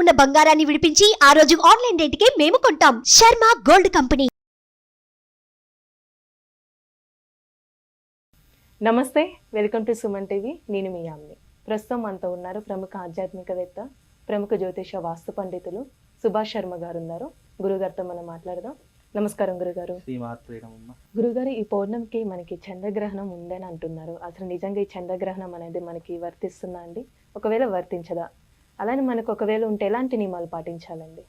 ఉన్న బంగారాన్ని విడిపించి ఆ రోజు ఆన్లైన్ రేటుకే మేము కొంటాం. Sharma gold company. నమస్తే వెల్కమ్ టు సుమన్ టీవీ. నేను మీ యామ్ని. ప్రస్తుతం మనతో ఉన్నారు ప్రముఖ ఆధ్యాత్మికవేత్త ప్రముఖ జ్యోతిష వాస్తు పండితులు సుభాష్ శర్మ గారు ఉన్నారు గురుగారితో మనం మాట్లాడదాం. నమస్కారం గురుగారు. గురుగారు ఈ పౌర్ణమికి మనకి చంద్రగ్రహణం ఉందని అంటున్నారు. అసలు నిజంగా ఈ చంద్రగ్రహణం అనేది మనకి వర్తిస్తుందా అండి? ఒకవేళ వర్తించదా? అలానే మనకు ఒకవేళ ఉంటే ఎలాంటి నియమాలు పాటించాలండి?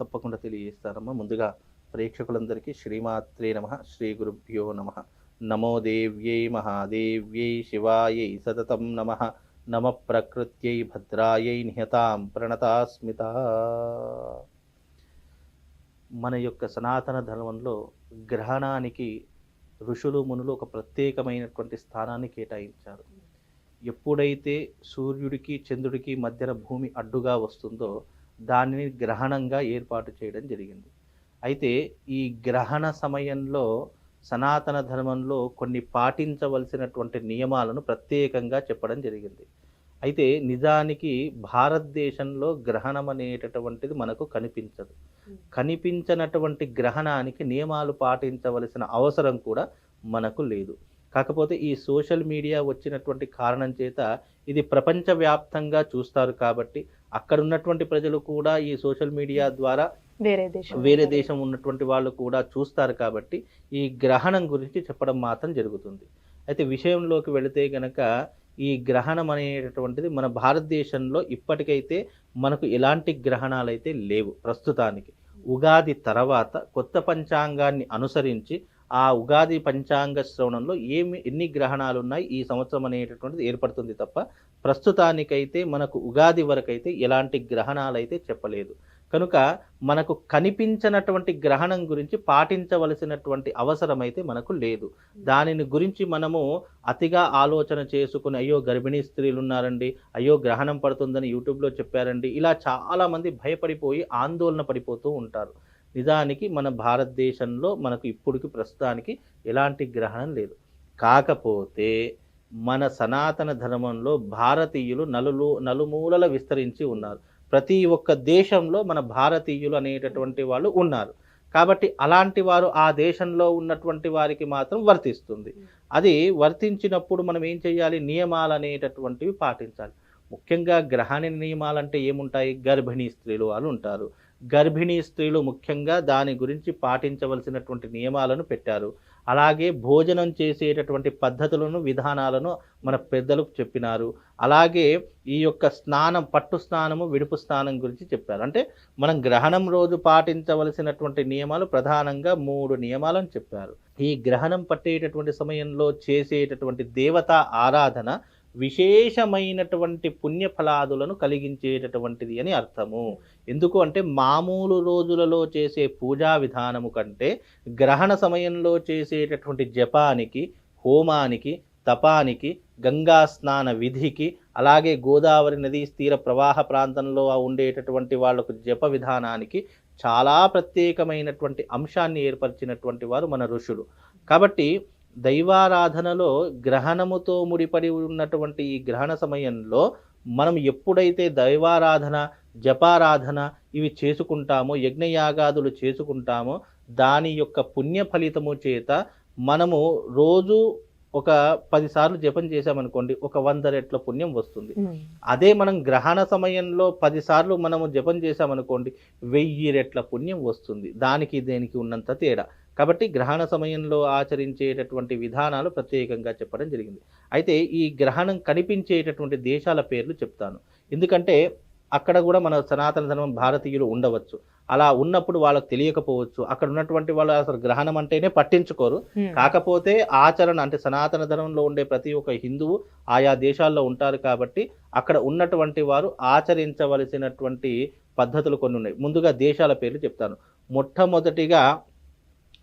తప్పకుండా తెలియజేస్తారమ్మా ముందుగా ప్రేక్షకులందరికీ శ్రీమాత్రే నమ శ్రీ గురుభ్యో నమ. నమో దేవ్యై మహాదేవ్యై శివాయై సతతం నమ. నమ ప్రకృత్యై భద్రాయై నిహతాం ప్రణతాస్మిత. మన యొక్క సనాతన ధర్మంలో గ్రహణానికి ఋషులు మునులు ఒక ప్రత్యేకమైనటువంటి స్థానాన్ని కేటాయించారు. ఎప్పుడైతే సూర్యుడికి చంద్రుడికి మధ్యన భూమి అడ్డుగా వస్తుందో దానిని గ్రహణంగా ఏర్పాటు చేయడం జరిగింది. అయితే ఈ గ్రహణ సమయంలో సనాతన ధర్మంలో కొన్ని పాటించవలసినటువంటి నియమాలను ప్రత్యేకంగా చెప్పడం జరిగింది. అయితే నిజానికి భారతదేశంలో గ్రహణం అనేటటువంటిది మనకు కనిపించదు. కనిపించనటువంటి గ్రహణానికి నియమాలు పాటించవలసిన అవసరం కూడా మనకు లేదు. కాకపోతే ఈ సోషల్ మీడియా వచ్చినటువంటి కారణం చేత ఇది ప్రపంచవ్యాప్తంగా చూస్తారు కాబట్టి అక్కడ ఉన్నటువంటి ప్రజలు కూడా ఈ సోషల్ మీడియా ద్వారా వేరే దేశం వేరే దేశం ఉన్నటువంటి వాళ్ళు కూడా చూస్తారు కాబట్టి ఈ గ్రహణం గురించి చెప్పడం మాత్రం జరుగుతుంది. అయితే విషయంలోకి వెళితే గనక ఈ గ్రహణం అనేటటువంటిది మన భారతదేశంలో ఇప్పటికైతే మనకు ఎలాంటి గ్రహణాలు అయితే లేవు ప్రస్తుతానికి. ఉగాది తర్వాత కొత్త పంచాంగాన్ని అనుసరించి ఆ ఉగాది పంచాంగ శ్రవణంలో ఏమి ఎన్ని గ్రహణాలు ఉన్నాయి ఈ సంవత్సరం అనేటటువంటిది ఏర్పడుతుంది తప్ప ప్రస్తుతానికైతే మనకు ఉగాది వరకైతే ఎలాంటి గ్రహణాలు అయితే చెప్పలేదు. కనుక మనకు కనిపించినటువంటి గ్రహణం గురించి పాటించవలసినటువంటి అవసరం అయితే మనకు లేదు. దానిని గురించి మనము అతిగా ఆలోచన చేసుకుని అయ్యో గర్భిణీ స్త్రీలు ఉన్నారండి అయ్యో గ్రహణం పడుతుందని యూట్యూబ్లో చెప్పారండి ఇలా చాలామంది భయపడిపోయి ఆందోళన పడిపోతూ ఉంటారు. నిజానికి మన భారతదేశంలో మనకు ఇప్పటికి ప్రస్తుతానికి ఎలాంటి గ్రహణం లేదు. కాకపోతే మన సనాతన ధర్మంలో భారతీయులు నలులు నలుమూలల విస్తరించి ఉన్నారు. ప్రతి ఒక్క దేశంలో మన భారతీయులు అనేటటువంటి వాళ్ళు ఉన్నారు. కాబట్టి అలాంటి వారు ఆ దేశంలో ఉన్నటువంటి వారికి మాత్రం వర్తిస్తుంది. అది వర్తించినప్పుడు మనం ఏం చేయాలి? నియమాలు అనేటటువంటివి పాటించాలి. ముఖ్యంగా గ్రహణ నియమాలంటే ఏముంటాయి? గర్భిణీ స్త్రీలు వాళ్ళు ఉంటారు. గర్భిణీ స్త్రీలు ముఖ్యంగా దాని గురించి పాటించవలసినటువంటి నియమాలను పెట్టారు. అలాగే భోజనం చేసేటటువంటి పద్ధతులను విధానాలను మన పెద్దలకు చెప్పినారు. అలాగే ఈ యొక్క స్నానం పట్టు స్నానము విడుపు స్నానం గురించి చెప్పారు. అంటే మనం గ్రహణం రోజు పాటించవలసినటువంటి నియమాలు ప్రధానంగా మూడు నియమాలను చెప్పారు. ఈ గ్రహణం పట్టేటటువంటి సమయంలో చేసేటటువంటి దేవతా ఆరాధన విశేషమైనటువంటి పుణ్యఫలాదులను కలిగించేటటువంటిది అని అర్థము. ఎందుకు అంటే మామూలు రోజులలో చేసే పూజా విధానము కంటే గ్రహణ సమయంలో చేసేటటువంటి జపానికి హోమానికి తపానికి గంగా స్నాన విధికి అలాగే గోదావరి నదీ తీర ప్రవాహ ప్రాంతంలో ఉండేటటువంటి వాళ్ళకు జప విధానానికి చాలా ప్రత్యేకమైనటువంటి అంశాన్ని ఏర్పరిచినటువంటి వారు మన ఋషులు. కాబట్టి దైవారాధనలో గ్రహణముతో ముడిపడి ఉన్నటువంటి ఈ గ్రహణ సమయంలో మనం ఎప్పుడైతే దైవారాధన జపారాధన ఇవి చేసుకుంటామో యజ్ఞయాగాదులు చేసుకుంటామో దాని యొక్క పుణ్య ఫలితము చేత మనము రోజు ఒక పదిసార్లు జపం చేసామనుకోండి ఒక వంద రెట్ల పుణ్యం వస్తుంది. అదే మనం గ్రహణ సమయంలో పదిసార్లు మనము జపం చేసామనుకోండి వెయ్యి రెట్ల పుణ్యం వస్తుంది. దానికి దేనికి ఉన్నంత తేడా. కాబట్టి గ్రహణ సమయంలో ఆచరించేటటువంటి విధానాలు ప్రత్యేకంగా చెప్పడం జరిగింది. అయితే ఈ గ్రహణం కనిపించేటటువంటి దేశాల పేర్లు చెప్తాను. ఎందుకంటే అక్కడ కూడా మన సనాతన ధర్మం భారతీయులు ఉండవచ్చు. అలా ఉన్నప్పుడు వాళ్ళకి తెలియకపోవచ్చు. అక్కడ ఉన్నటువంటి వాళ్ళు అసలు గ్రహణం అంటేనే పట్టించుకోరు. కాకపోతే ఆచరణ అంటే సనాతన ధర్మంలో ఉండే ప్రతి ఒక్క హిందువు ఆయా దేశాల్లో ఉంటారు కాబట్టి అక్కడ ఉన్నటువంటి వారు ఆచరించవలసినటువంటి పద్ధతులు కొన్ని ఉన్నాయి. ముందుగా దేశాల పేర్లు చెప్తాను. మొట్టమొదటిగా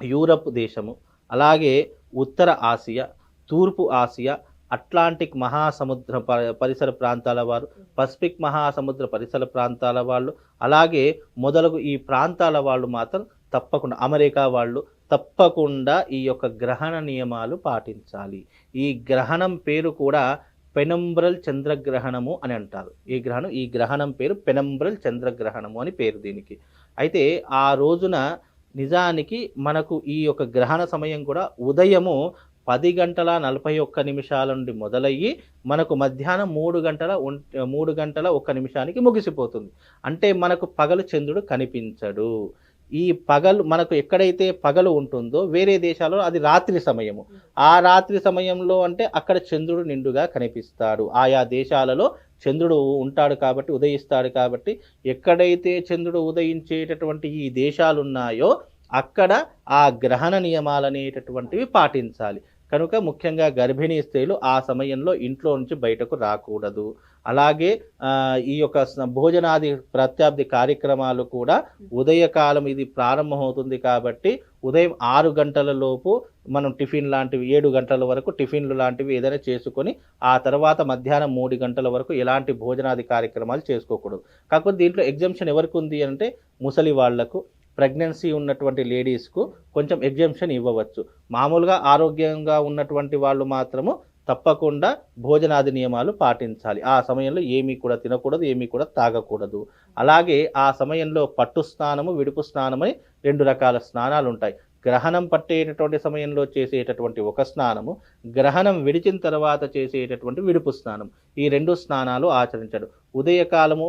యూరప్ దేశము అలాగే ఉత్తర ఆసియా తూర్పు ఆసియా అట్లాంటిక్ మహాసముద్ర ప- పరిసర ప్రాంతాల వారు పసిఫిక్ మహాసముద్ర పరిసర ప్రాంతాల వాళ్ళు అలాగే మొదలగు ఈ ప్రాంతాల వాళ్ళు మాత్రం తప్పకుండా అమెరికా వాళ్ళు తప్పకుండా ఈ యొక్క గ్రహణ నియమాలు పాటించాలి. ఈ గ్రహణం పేరు కూడా పెనంబ్రల్ చంద్రగ్రహణము అని అంటారు. ఈ గ్రహణం ఈ గ్రహణం పేరు పెనంబ్రల్ చంద్రగ్రహణము అని పేరు దీనికి. అయితే ఆ రోజున నిజానికి మనకు ఈ యొక్క గ్రహణ సమయం కూడా ఉదయము పది గంటల నలభై ఒక్క నిమిషాల నుండి మొదలయ్యి మనకు మధ్యాహ్నం మూడు గంటల మూడు గంటల ఒక్క నిమిషానికి ముగిసిపోతుంది. అంటే మనకు పగలు చంద్రుడు కనిపించడు. ఈ పగలు మనకు ఎక్కడైతే పగలు ఉంటుందో వేరే దేశాల్లో అది రాత్రి సమయము. ఆ రాత్రి సమయంలో అంటే అక్కడ చంద్రుడు నిండుగా కనిపిస్తాడు. ఆయా దేశాలలో చంద్రుడు ఉంటాడు కాబట్టి ఉదయిస్తాడు కాబట్టి ఎక్కడైతే చంద్రుడు ఉదయించేటటువంటి ఈ దేశాలు ఉన్నాయో అక్కడ ఆ గ్రహణ నియమాలు అనేటటువంటివి పాటించాలి. కనుక ముఖ్యంగా గర్భిణీ స్త్రీలు ఆ సమయంలో ఇంట్లో నుంచి బయటకు రాకూడదు. అలాగే ఈ యొక్క భోజనాది ప్రత్యాబ్ది కార్యక్రమాలు కూడా ఉదయకాలం ఇది ప్రారంభమవుతుంది కాబట్టి ఉదయం ఆరు గంటల లోపు మనం టిఫిన్ లాంటివి ఏడు గంటల వరకు టిఫిన్లు లాంటివి ఏదైనా చేసుకొని ఆ తర్వాత మధ్యాహ్నం మూడు గంటల వరకు ఎలాంటి భోజనాది కార్యక్రమాలు చేసుకోకూడదు. కాకపోతే దీంట్లో ఎగ్జామ్షన్ ఎవరికి ఉంది అంటే ముసలి వాళ్ళకు ప్రెగ్నెన్సీ ఉన్నటువంటి లేడీస్కు కొంచెం ఎగ్జెంప్షన్ ఇవ్వవచ్చు. మామూలుగా ఆరోగ్యంగా ఉన్నటువంటి వాళ్ళు మాత్రము తప్పకుండా భోజనాది నియమాలు పాటించాలి. ఆ సమయంలో ఏమీ కూడా తినకూడదు ఏమీ కూడా తాగకూడదు. అలాగే ఆ సమయంలో పట్టు స్నానము విడుపు స్నానమని రెండు రకాల స్నానాలు ఉంటాయి. గ్రహణం పట్టేటటువంటి సమయంలో చేసేటటువంటి ఒక స్నానము గ్రహణం విడిచిన తర్వాత చేసేటటువంటి విడుపు స్నానం. ఈ రెండు స్నానాలు ఆచరించడు. ఉదయకాలము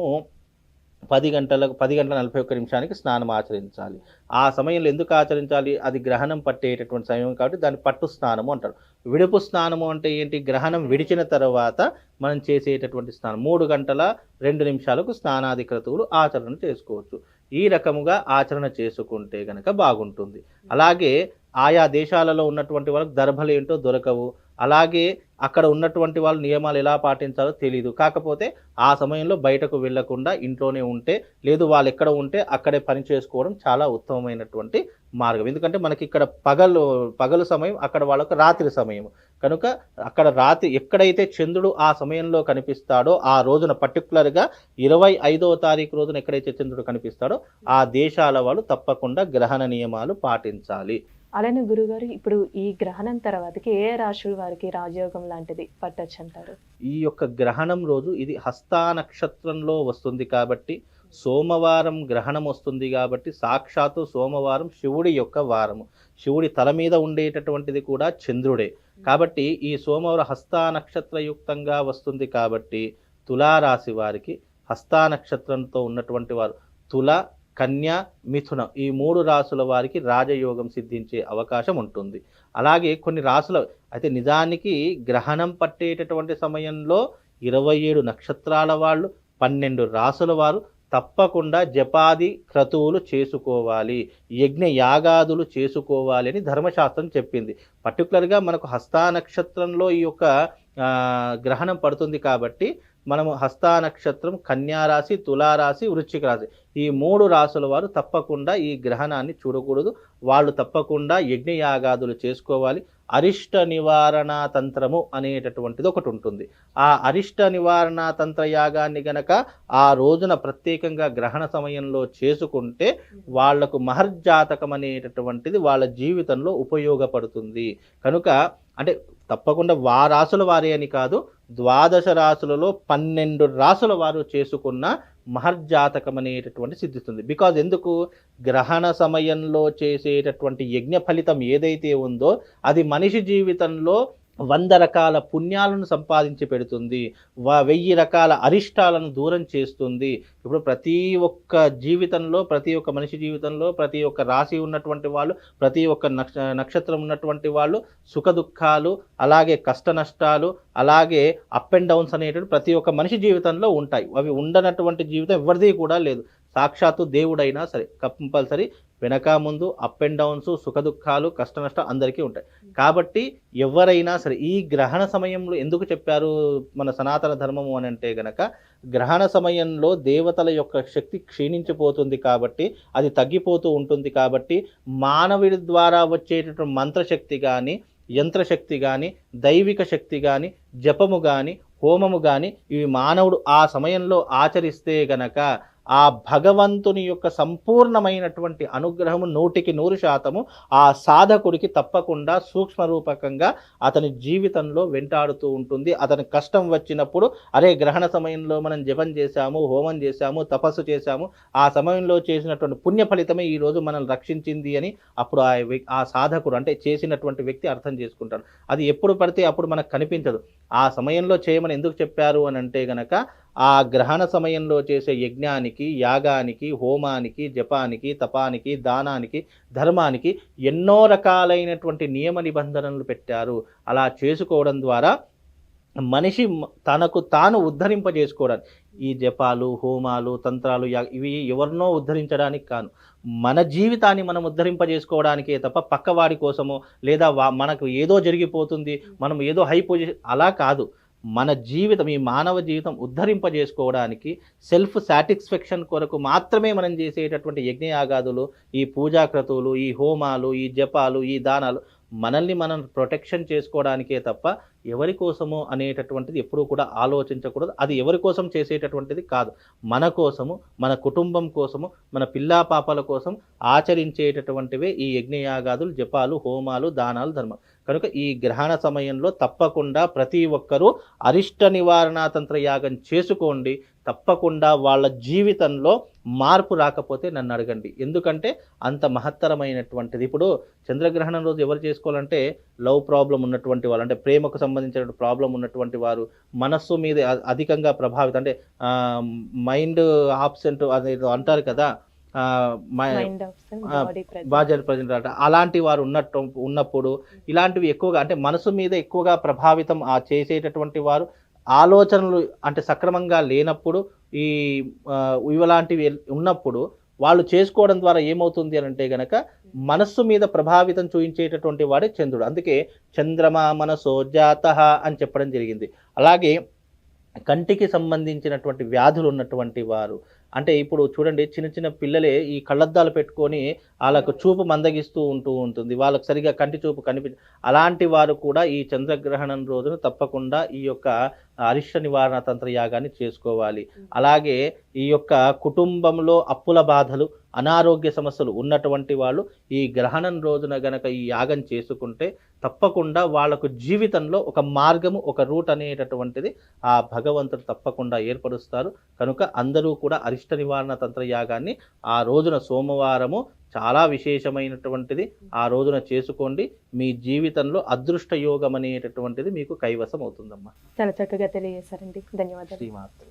పది గంటలకు పది గంటల నలభై ఒక్క నిమిషానికి స్నానం ఆచరించాలి. ఆ సమయంలో ఎందుకు ఆచరించాలి? అది గ్రహణం పట్టేటటువంటి సమయం కాబట్టి దాన్ని పట్టు స్నానము అంటారు. విడుపు స్నానము అంటే ఏంటి? గ్రహణం విడిచిన తర్వాత మనం చేసేటటువంటి స్నానం. మూడు గంటల రెండు నిమిషాలకు స్నానాది క్రతువులు ఆచరణ చేసుకోవచ్చు. ఈ రకముగా ఆచరణ చేసుకుంటే కనుక బాగుంటుంది. అలాగే ఆయా దేశాలలో ఉన్నటువంటి వాళ్ళకి దర్భలు ఏంటో దొరకవు. అలాగే అక్కడ ఉన్నటువంటి వాళ్ళు నియమాలు ఎలా పాటించాలో తెలియదు కాకపోతే ఆ సమయంలో బయటకు వెళ్ళకుండా ఇంట్లోనే ఉంటే లేదు వాళ్ళు ఎక్కడ ఉంటే అక్కడే పని చేసుకోవడం చాలా ఉత్తమమైనటువంటి మార్గం. ఎందుకంటే మనకి ఇక్కడ పగలు పగలు సమయం అక్కడ వాళ్ళకు రాత్రి సమయం. కనుక అక్కడ రాత్రి ఎక్కడైతే చంద్రుడు ఆ సమయంలో కనిపిస్తాడో ఆ రోజున పర్టికులర్గా ఇరవై ఐదవ తారీఖు రోజున ఎక్కడైతే చంద్రుడు కనిపిస్తాడో ఆ దేశాల వాళ్ళు తప్పకుండా గ్రహణ నియమాలు పాటించాలి. అలానే గురుగారు ఇప్పుడు ఈ గ్రహణం తర్వాతకి ఏ రాశుల వారికి రాజయోగం లాంటిది పట్టచ్చు అంటారు ఈ యొక్క గ్రహణం రోజు ఇది హస్తా నక్షత్రంలో వస్తుంది కాబట్టి సోమవారం గ్రహణం వస్తుంది కాబట్టి సాక్షాత్తు సోమవారం శివుడి యొక్క వారము. శివుడి తల మీద ఉండేటటువంటిది కూడా చంద్రుడే. కాబట్టి ఈ సోమవారం హస్తా నక్షత్రయుక్తంగా వస్తుంది కాబట్టి తులారాశి వారికి హస్తా నక్షత్రంతో ఉన్నటువంటి వారు తుల కన్య మిథున ఈ మూడు రాసుల వారికి రాజయోగం సిద్ధించే అవకాశం ఉంటుంది. అలాగే కొన్ని రాసుల అయితే నిజానికి గ్రహణం పట్టేటటువంటి సమయంలో ఇరవై ఏడు నక్షత్రాల వాళ్ళు పన్నెండు రాసుల వారు తప్పకుండా జపాది క్రతువులు చేసుకోవాలి యజ్ఞ యాగాదులు చేసుకోవాలి అని ధర్మశాస్త్రం చెప్పింది. పర్టికులర్గా మనకు హస్తా నక్షత్రంలో ఈ యొక్క గ్రహణం పడుతుంది కాబట్టి మనము హస్తా నక్షత్రం కన్యారాశి తులారాశి వృశ్చిక రాశి. ఈ మూడు రాసుల వారు తప్పకుండా ఈ గ్రహణాన్ని చూడకూడదు. వాళ్ళు తప్పకుండా యజ్ఞయాగాదులు చేసుకోవాలి. అరిష్ట నివారణ తంత్రము అనేటటువంటిది ఒకటి ఉంటుంది. ఆ అరిష్ట నివారణ తంత్ర యాగాన్ని గనక ఆ రోజున ప్రత్యేకంగా గ్రహణ సమయంలో చేసుకుంటే వాళ్ళకు మహర్జాతకం అనేటటువంటిది వాళ్ళ జీవితంలో ఉపయోగపడుతుంది. కనుక అంటే తప్పకుండా వా రాసుల అని కాదు ద్వాదశ రాసులలో పన్నెండు రాసుల వారు చేసుకున్న మహర్జాతకం అనేటటువంటి సిద్ధిస్తుంది. బికాజ్ ఎందుకు? గ్రహణ సమయంలో చేసేటటువంటి యజ్ఞ ఫలితం ఏదైతే ఉందో అది మనిషి జీవితంలో వంద రకాల పుణ్యాలను సంపాదించి పెడుతుంది వ- వెయ్యి రకాల అరిష్టాలను దూరం చేస్తుంది. ఇప్పుడు ప్రతి ఒక్క జీవితంలో ప్రతి ఒక్క మనిషి జీవితంలో ప్రతి ఒక్క రాశి ఉన్నటువంటి వాళ్ళు ప్రతి ఒక్క నక్ష నక్షత్రం ఉన్నటువంటి వాళ్ళు సుఖ దుఃఖాలు అలాగే కష్ట నష్టాలు అలాగే అప్ అండ్ డౌన్స్ అనేటువంటి ప్రతి ఒక్క మనిషి జీవితంలో ఉంటాయి. అవి ఉండనటువంటి జీవితం ఎవరిది కూడా లేదు. సాక్షాత్తు దేవుడైనా సరే కంపల్సరీ వెనక ముందు అప్ అండ్ డౌన్స్ సుఖ దుఃఖాలు కష్ట నష్టాలు అందరికీ ఉంటాయి. కాబట్టి ఎవరైనా సరే ఈ గ్రహణ సమయంలో ఎందుకు చెప్పారు మన సనాతన ధర్మము అని అంటే గనక గ్రహణ సమయంలో దేవతల యొక్క శక్తి క్షీణించిపోతుంది కాబట్టి అది తగ్గిపోతూ ఉంటుంది కాబట్టి మానవుడి ద్వారా వచ్చేటటువంటి మంత్రశక్తి కానీ యంత్రశక్తి కానీ దైవిక శక్తి కానీ జపము కానీ హోమము కానీ ఇవి మానవుడు ఆ సమయంలో ఆచరిస్తే గనక ఆ భగవంతుని యొక్క సంపూర్ణమైనటువంటి అనుగ్రహము నూటికి నూరు శాతము ఆ సాధకుడికి తప్పకుండా సూక్ష్మ రూపకంగా అతని జీవితంలో వెంటాడుతూ ఉంటుంది. అతని కష్టం వచ్చినప్పుడు అరే గ్రహణ సమయంలో మనం జపం చేశాము హోమం చేశాము తపస్సు చేశాము ఆ సమయంలో చేసినటువంటి పుణ్య ఫలితమే ఈరోజు మనం మనల్ని రక్షించింది అని అప్పుడు ఆ ఆ సాధకుడు అంటే చేసినటువంటి వ్యక్తి అర్థం చేసుకుంటాడు. అది ఎప్పుడు పడితే అప్పుడు మనకు కనిపించదు. ఆ సమయంలో చేయమని ఎందుకు చెప్పారు అని అంటే గనక ఆ గ్రహణ సమయంలో చేసే యజ్ఞానికి యాగానికి హోమానికి జపానికి తపానికి దానానికి ధర్మానికి ఎన్నో రకాలైనటువంటి నియమ నిబంధనలు పెట్టారు. అలా చేసుకోవడం ద్వారా మనిషి తనకు తాను ఉద్ధరింపజేసుకోవడానికి ఈ జపాలు హోమాలు తంత్రాలు యా- ఇవి ఎవరినో ఉద్ధరించడానికి కాను. మన జీవితాన్ని మనం ఉద్ధరింపజేసుకోవడానికే తప్ప పక్కవాడి కోసమో లేదా వా మనకు ఏదో జరిగిపోతుంది మనం ఏదో హై పొజిషన్ అలా కాదు. మన జీవితం ఈ మానవ జీవితం ఉద్ధరింపజేసుకోవడానికి సెల్ఫ్ సాటిస్ఫాక్షన్ కొరకు మాత్రమే మనం చేసేటటువంటి యజ్ఞయాగాదులు ఈ పూజాక్రతువులు ఈ హోమాలు ఈ జపాలు ఈ దానాలు మనల్ని మనం ప్రొటెక్షన్ చేసుకోవడానికే తప్ప ఎవరి కోసమో అనేటటువంటిది ఎప్పుడూ కూడా ఆలోచించకూడదు. అది ఎవరి కోసం చేసేటటువంటిది కాదు. మన కోసము మన కుటుంబం కోసము మన పిల్లా పాపల కోసం ఆచరించేటటువంటివే ఈ యజ్ఞయాగాదులు జపాలు హోమాలు దానాలు ధర్మం. కనుక ఈ గ్రహణ సమయంలో తప్పకుండా ప్రతి ఒక్కరూ అరిష్ట నివారణ తంత్ర యాగం చేసుకోండి. తప్పకుండా వాళ్ళ జీవితంలో మార్పు రాకపోతే నన్ను అడగండి. ఎందుకంటే అంత మహత్తరమైనటువంటిది. ఇప్పుడు చంద్రగ్రహణం రోజు ఎవరు చేసుకోవాలంటే లవ్ ప్రాబ్లం ఉన్నటువంటి వాళ్ళు అంటే ప్రేమకు సంబంధించిన ప్రాబ్లం ఉన్నటువంటి వారు మనస్సు మీద అధికంగా ప్రభావితం అంటే మైండ్ ఆబ్సెంట్ అదేదో అంటారు కదా బాధ్యత ప్రజెంట్. అంట. అలాంటి వారు ఉన్నట్టు ఉన్నప్పుడు ఇలాంటివి ఎక్కువగా అంటే మనసు మీద ఎక్కువగా ప్రభావితం ఆ చేసేటటువంటి వారు ఆలోచనలు అంటే సక్రమంగా లేనప్పుడు ఈ ఆ, ఇలాంటివి ఉన్నప్పుడు వాళ్ళు చేసుకోవడం ద్వారా ఏమవుతుంది అని అంటే గనక మనస్సు మీద ప్రభావితం చూపించేటటువంటి వాడే చంద్రుడు. అందుకే చంద్రమా మనసో జాత అని చెప్పడం జరిగింది. అలాగే కంటికి సంబంధించినటువంటి వ్యాధులు ఉన్నటువంటి వారు అంటే ఇప్పుడు చూడండి చిన్న చిన్న పిల్లలే ఈ కళ్ళద్దాలు పెట్టుకొని వాళ్ళకు చూపు మందగిస్తూ ఉంటూ ఉంటుంది. వాళ్ళకు సరిగా కంటి చూపు కనిపి అలాంటి వారు కూడా ఈ చంద్రగ్రహణం రోజున తప్పకుండా ఈ యొక్క అరిష్ట నివారణ తంత్ర యాగాన్ని చేసుకోవాలి. అలాగే ఈ యొక్క కుటుంబంలో అప్పుల బాధలు అనారోగ్య సమస్యలు ఉన్నటువంటి వాళ్ళు ఈ గ్రహణం రోజున గనక ఈ యాగం చేసుకుంటే తప్పకుండా వాళ్ళకు జీవితంలో ఒక మార్గము ఒక రూట్ అనేటటువంటిది ఆ భగవంతుడు తప్పకుండా ఏర్పరుస్తారు. కనుక అందరూ కూడా అరిష్ట నివారణ తంత్ర యాగాన్ని ఆ రోజున సోమవారము చాలా విశేషమైనటువంటిది. ఆ రోజున చేసుకోండి. మీ జీవితంలో అదృష్ట యోగం అనేటటువంటిది మీకు కైవసం అవుతుందమ్మా చాలా చక్కగా తెలియజేశారండి. ధన్యవాదాలు. శ్రీమాత్రి.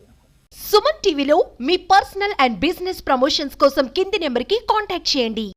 సుమన్ టీవీలో మీ పర్సనల్ అండ్ బిజినెస్ ప్రమోషన్స్ కోసం కింది నెంబర్కి కాంటాక్ట్ చేయండి.